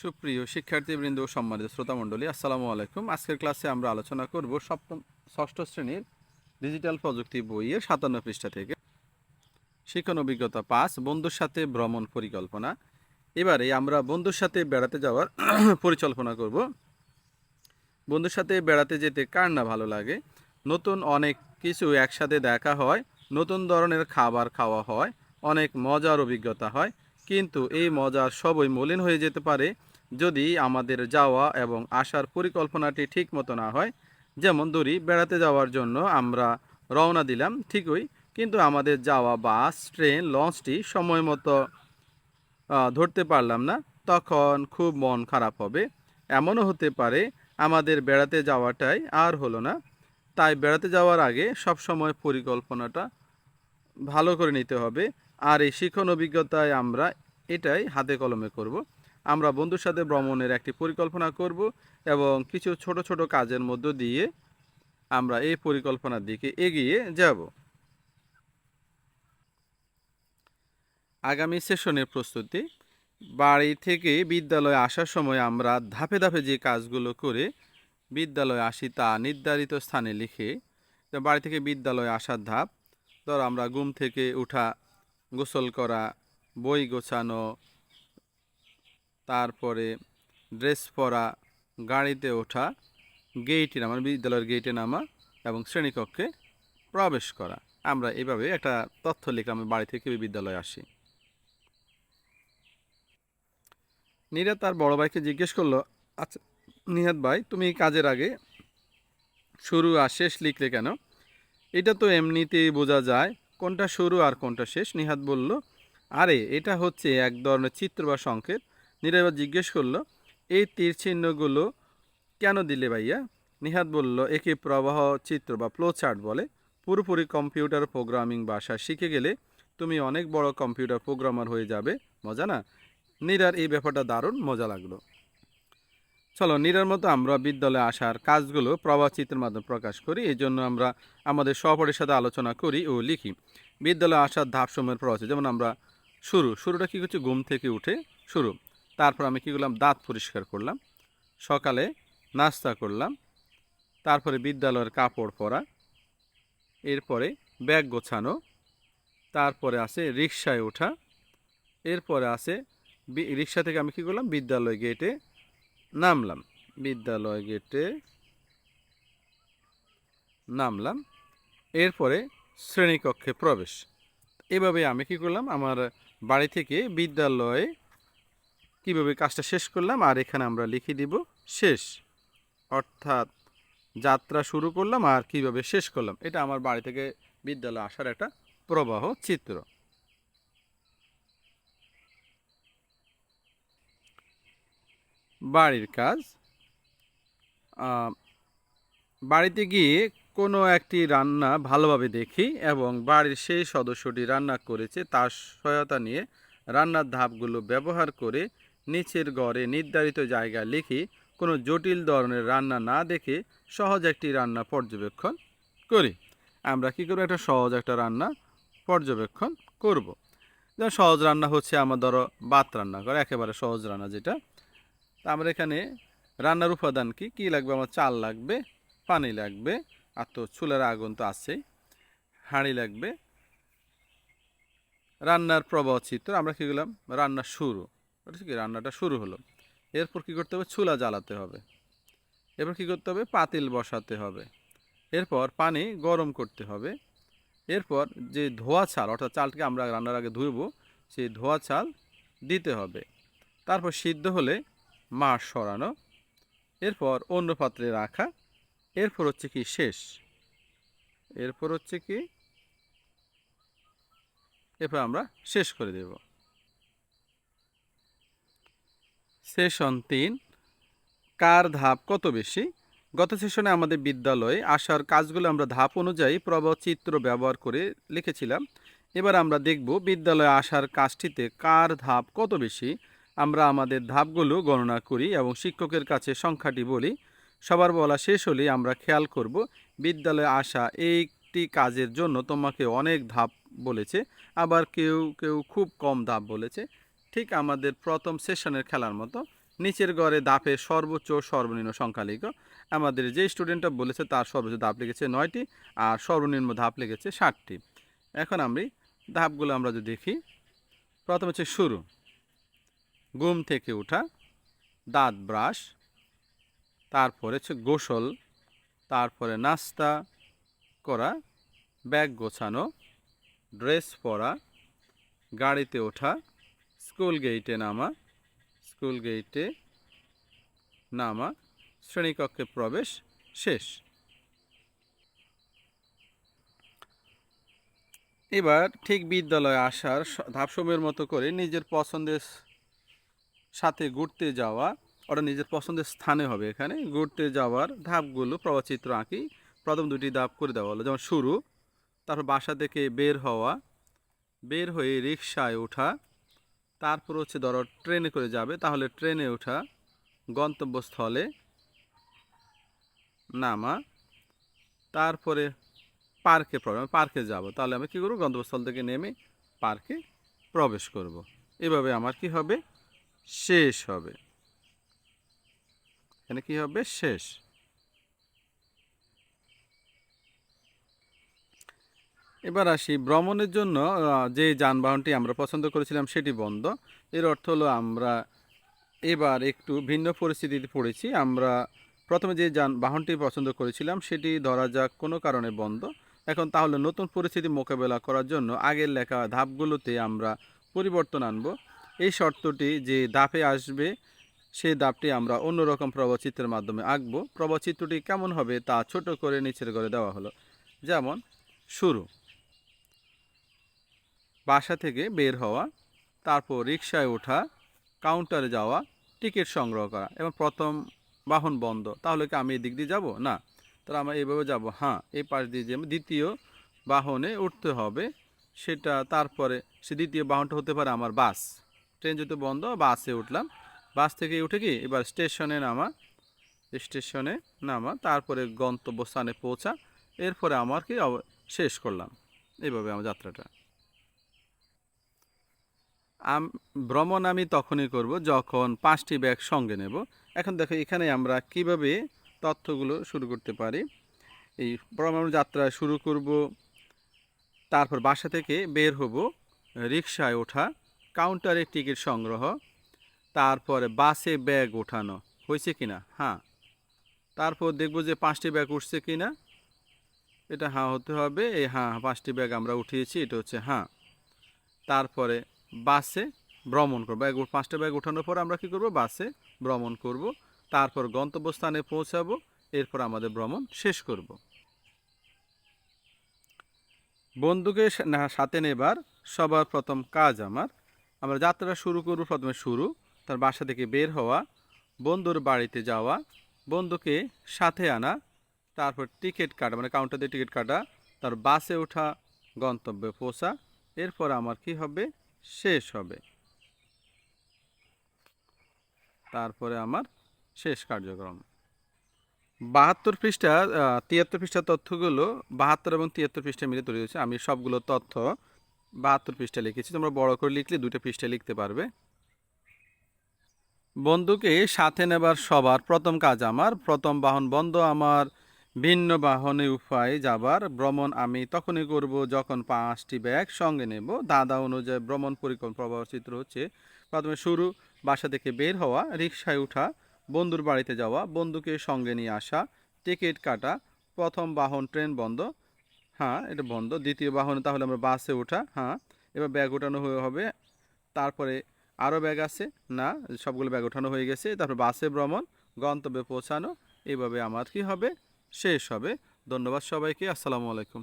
সুপ্রিয় শিক্ষার্থীবৃন্দ ও সম্মানিত শ্রোতামণ্ডলী, আসসালামু আলাইকুম। আজকের ক্লাসে আমরা আলোচনা করব সপ্তম, ষষ্ঠ শ্রেণির ডিজিটাল প্রযুক্তি বইয়ের সাতান্ন পৃষ্ঠা থেকে। শিক্ষণ অভিজ্ঞতা পাঁচ, বন্ধুর সাথে ভ্রমণ পরিকল্পনা। এবারে আমরা বন্ধুর সাথে বেড়াতে যাওয়ার পরিকল্পনা করব। বন্ধুর সাথে বেড়াতে যেতে কার না ভালো লাগে? নতুন অনেক কিছু একসাথে দেখা হয়, নতুন ধরনের খাবার খাওয়া হয়, অনেক মজার অভিজ্ঞতা হয়, কিন্তু এই মজার সবই মলিন হয়ে যেতে পারে। যদি আমাদের যাওয়া এবং আসার পরিকল্পনাটি ঠিক মতো না হয়, যেমন ধরি বেড়াতে যাওয়ার জন্য আমরা রওনা দিলাম, ঠিকই, কিন্তু আমাদের যাওয়া বাস, ট্রেন, লঞ্চটি সময় মতো ধরতে পারলাম না। তখন খুব মন খারাপ হবে। এমনও হতে পারে আমাদের বেড়াতে যাওয়াটাই আর হলো না। তাই বেড়াতে যাওয়ার আগে সব সময় পরিকল্পনাটা ভালো করে নিতে হবে। আর এই শিক্ষণ অভিজ্ঞতায় আমরা এটাই হাতে কলমে করব। আমরা বন্ধুর সাথে ভ্রমণের একটি পরিকল্পনা করব এবং কিছু ছোট ছোট কাজের মধ্য দিয়ে আমরা এই পরিকল্পনার দিকে এগিয়ে যাব। আগামী সেশনের প্রস্তুতি, বাড়ি থেকে বিদ্যালয়ে আসার সময় আমরা ধাপে ধাপে যে কাজগুলো করে বিদ্যালয়ে আসি তা নির্ধারিত স্থানে লিখে, বাড়ি থেকে বিদ্যালয়ে আসার ধাপ, ধর আমরা ঘুম থেকে উঠা, গোসল করা, বই গোছানো তারপরে ড্রেস পরা, গাড়িতে ওঠা গেইটে নামা বিদ্যালয়ের গেইটে নামা এবং শ্রেণীকক্ষে প্রবেশ করা। আমরা এভাবে একটা তথ্য লিখলাম, আমি বাড়ি থেকে বিদ্যালয়ে আসি। নীরা তার বড় ভাইকে জিজ্ঞেস করল আচ্ছা নিহাত ভাই, তুমি কাজের আগে শুরু আর শেষ লিখলে কেন? এটা তো এমনিতেই বোঝা যায়, কোনটা শুরু আর কোনটা শেষ, নিহাত বলল। আরে, এটা হচ্ছে এক ধরনের চিত্র বা সংকেত নীরা এবার জিজ্ঞেস করল, এই তীর চিহ্নগুলো কেন দিলে ভাইয়া? নিহাত বলল, একে প্রবাহ, চিত্র বা ফ্লো চার্ট বলে। পুরোপুরি কম্পিউটার প্রোগ্রামিং ভাষা শিখে গেলে তুমি অনেক বড় কম্পিউটার প্রোগ্রামার হয়ে যাবে। মজা না? নীরার এই ব্যাপারটা দারুণ মজা লাগল। চলো, নীরার মতো আমরা বিদ্যালয়ে আসার কাজগুলো প্রবাহ চিত্রের মাধ্যমে প্রকাশ করি। এই জন্য আমরা আমাদের সহপাঠীর সাথে আলোচনা করি ও লিখি। বিদ্যালয়ে আসার ধাপসমূহের প্রবাহ, যেমন আমরা শুরু, শুরুটা কী করছি? ঘুম থেকে উঠে শুরু। তারপর আমি কী করলাম? দাঁত পরিষ্কার করলাম। সকালে নাস্তা করলাম। তারপরে বিদ্যালয়ের কাপড় পরা। এরপরে ব্যাগ গোছানো। তারপরে আছে রিক্সায় ওঠা। এরপরে আছে রিক্সা থেকে আমি কী করলাম? বিদ্যালয় গেটে নামলাম। বিদ্যালয় গেটে নামলাম। এরপরে শ্রেণীকক্ষে প্রবেশ। এভাবে আমি কি করলাম? আমার বাড়ি থেকে বিদ্যালয়ে কীভাবে কাজটা শেষ করলাম? আর এখানে আমরা লিখে দিব শেষ। অর্থাৎ যাত্রা শুরু করলাম আর কীভাবে শেষ করলাম? এটা আমার বাড়ি থেকে বিদ্যালয়ে আসার একটা প্রবাহ চিত্র। বাড়ির কাজ। বাড়িতে গিয়ে কোনো একটি রান্না ভালোভাবে দেখি এবং বাড়ির সেই সদস্যটি রান্না করেছে, তার সহায়তা নিয়ে রান্নার ধাপগুলো ব্যবহার করে নিচের ঘরে নির্ধারিত জায়গা লিখি কোনো জটিল ধরনের রান্না না দেখে সহজ একটি রান্না পর্যবেক্ষণ করি। আমরা কী করব? একটা সহজ একটা রান্না পর্যবেক্ষণ করব। যেমন সহজ রান্না হচ্ছে আমার ধরো ভাত রান্না করা, একেবারে সহজ রান্না যেটা। তা আমরা এখানে রান্নার উপাদান কি? কী লাগবে? আমার চাল লাগবে, পানি লাগবে, আর তো চুলার আগুন তো আছেই। হাঁড়ি লাগবে। রান্নার প্রবাহ চিত্র, আমরা কী করলাম? রান্না শুরু। ওটা কি, রান্নাটা শুরু হলো। এরপর কী করতে হবে? চুলা জ্বালাতে হবে। এরপর কী করতে হবে? পাতিল বসাতে হবে। এরপর পানি গরম করতে হবে। এরপর যে ধোয়া চাল অর্থাৎ চালটাকে আমরা রান্নার আগে ধুইব সেই ধোয়া চাল দিতে হবে। তারপর সিদ্ধ হলে মাছ সরানো। এরপর অন্য পাত্রে রাখা। এরপর হচ্ছে কি, শেষ। এরপর হচ্ছে কি, এরপর আমরা শেষ করে দেব। সেশন তিন, কার ধাপ কত বেশি? গত সেশনে আমাদের বিদ্যালয়ে আসার কাজগুলো আমরা ধাপ অনুযায়ী প্রবাহ চিত্র ব্যবহার করে লিখেছিলাম। এবার আমরা দেখব বিদ্যালয়ে আসার কাজটিতে কার ধাপ কত বেশি? আমরা আমাদের ধাপগুলো গণনা করি এবং শিক্ষকের কাছে সংখ্যাটি বলি। সবার বলা শেষ হলে আমরা খেয়াল করব বিদ্যালয়ে আসা একটি কাজের জন্য তোমাকে অনেক ধাপ বলেছে, আবার কেউ কেউ খুব কম ধাপ বলেছে। ঠিক আমাদের প্রথম সেশনের খেলার মতো। নিচের ঘরে দাপের সর্বোচ্চ সর্বনিম্ন সংখ্যা লিখো। আমাদের যে স্টুডেন্টটা বলেছে তার সর্বোচ্চ ধাপ লিখেছে নয়টি আর সর্বনিম্ন ধাপ লিখেছে ষাটটি। এখন আমি ধাপগুলো আমরা যদি দেখি, প্রথম হচ্ছে শুরু। ঘুম থেকে ওঠা দাঁত ব্রাশ, তারপরে হচ্ছে গোসল, তারপরে নাস্তা করা, ব্যাগ গোছানো, ড্রেস পরা, গাড়িতে ওঠা স্কুল গেইটে নামা, স্কুল গেইটে নামা, শ্রেণীকক্ষে প্রবেশ, শেষ। এবার ঠিক বিদ্যালয়ে আসার ধাপসমূহের মতো করে নিজের পছন্দের সাথে ঘুরতে যাওয়া ওটা নিজের পছন্দের স্থানে হবে এখানে। ঘুরতে যাওয়ার ধাপগুলো প্রবাচিত্র আঁকি, প্রথম দুটি ধাপ করে দেওয়া হলো। যেমন শুরু, তারপর বাসা থেকে বের হওয়া, বের হয়ে রিক্সায় ওঠা তারপর হচ্ছে ধরো ট্রেনে করে যাবে, তাহলে ট্রেনে ওঠা গন্তব্যস্থলে নামা। তারপরে পার্কে প্রবেশ পার্কে যাব, তাহলে আমি কী করব? গন্তব্যস্থল থেকে নেমে পার্কে প্রবেশ করব। এভাবে আমার কি হবে? শেষ হবে। এখানে কি হবে? শেষ। এবার আসি ভ্রমণের জন্য যে যানবাহনটি আমরা পছন্দ করেছিলাম সেটি বন্ধ। এর অর্থ হলো আমরা এবার একটু ভিন্ন পরিস্থিতিতে পড়েছি। আমরা প্রথমে যে যানবাহনটি পছন্দ করেছিলাম সেটি ধরা যাক কোনো কারণে বন্ধ। এখন তাহলে নতুন পরিস্থিতি মোকাবেলা করার জন্য আগের লেখা ধাপগুলোতে আমরা পরিবর্তন আনব। এই শর্তটি যে ধাপে আসবে সেই ধাপটি আমরা অন্যরকম প্রবচিত্রের মাধ্যমে আঁকবো। প্রবচিত্রটি কেমন হবে তা ছোট করে নিচের করে দেওয়া হলো। যেমন, শুরু। বাসা থেকে বের হওয়া, তারপর রিক্সায় ওঠা কাউন্টারে যাওয়া টিকিট সংগ্রহ করা এবং প্রথম বাহন বন্ধ। তাহলে কি আমি এদিক দিয়ে যাব? না। তাহলে আমরা এইভাবে যাব। হ্যাঁ এই পাশ দিয়ে যে দ্বিতীয় বাহনে উঠতে হবে, সেটা তারপরে সে দ্বিতীয় বাহনটা হতে পারে আমার বাস। ট্রেন যেহেতু বন্ধ, বাসে উঠলাম। বাস থেকে উঠে কি? এবার স্টেশনে নামা। স্টেশনে নামা, তারপরে গন্তব্যস্থানে পৌঁছা। এরপরে আমার কি শেষ করলাম। এইভাবে আমার যাত্রাটা। ভ্রমণ আমি তখনই করব যখন পাঁচটি ব্যাগ সঙ্গে নেব। এখন দেখো, এখানে আমরা কীভাবে তথ্যগুলো শুরু করতে পারি। এই ভ্রমণ যাত্রা শুরু করব, তারপর বাসা থেকে বের হব রিক্সায় ওঠা, কাউন্টারে টিকিট সংগ্রহ, তারপরে বাসে ব্যাগ ওঠানো, হয়েছে কি না হ্যাঁ। তারপর দেখব যে পাঁচটি ব্যাগ উঠছে কি না এটা হ্যাঁ হতে হবে, এই হ্যাঁ পাঁচটি ব্যাগ আমরা উঠিয়েছি, এটা হচ্ছে হ্যাঁ। তারপরে বাসে ভ্রমণ করব। এক পাঁচটা ব্যাগ ওঠানোর পর আমরা কি করব? বাসে ভ্রমণ করব। তারপর গন্তব্যস্থানে পৌঁছাবো। এরপর আমাদের ভ্রমণ শেষ করব। বন্ধুকে সাথে নেবার সবার প্রথম কাজ আমার। আমরা যাত্রা শুরু করব প্রথমে শুরু, তার বাসা থেকে বের হওয়া, বন্ধুর বাড়িতে যাওয়া, বন্ধুকে সাথে আনা, তারপর টিকিট কাটা মানে কাউন্টার দিয়ে টিকিট কাটা, তার বাসে ওঠা, গন্তব্যে পৌঁছা। এরপর আমার কি হবে? শেষ হবে। তারপরে আমার শেষ কার্যক্রম। বাহাত্তর পৃষ্ঠা তিয়াত্তর পৃষ্ঠা তথ্যগুলো বাহাত্তর এবং তিয়াত্তর পৃষ্ঠা মিলে তৈরি হয়েছে। আমি সবগুলো তথ্য বাহাত্তর পৃষ্ঠা লিখেছি। তোমরা বড় করে লিখলে দুটো পৃষ্ঠা লিখতে পারবে। বন্ধুকে সাথে নেবার সবার প্রথম কাজ আমার। প্রথম বাহন বন্ধ আমার। ভিন্ন বাহনে উপায় যাবার ভ্রমণ আমি তখনই করব যখন পাঁচটি ব্যাগ সঙ্গে নেব। দাদা অনুযায়ী ভ্রমণ পরিকল্পনা চিত্র হচ্ছে। প্রথমে শুরু, বাসা থেকে বের হওয়া রিক্সায় ওঠা বন্ধুর বাড়িতে যাওয়া, বন্ধুকে সঙ্গে নিয়ে আসা, টিকিট কাটা, প্রথম বাহন ট্রেন বন্ধ। হ্যাঁ এটা বন্ধ। দ্বিতীয় বাহনে তাহলে আমরা বাসে ওঠা হ্যাঁ এবার ব্যাগ ওঠানো হয়ে হবে। তারপরে আরও ব্যাগ আছে। না, সবগুলো ব্যাগ ওঠানো হয়ে গেছে। তারপর বাসে ভ্রমণ, গন্তব্যে পৌঁছানো। এইভাবে আমার কি হবে? শেষ হবে। ধন্যবাদ সবাইকে। আসসালামু আলাইকুম।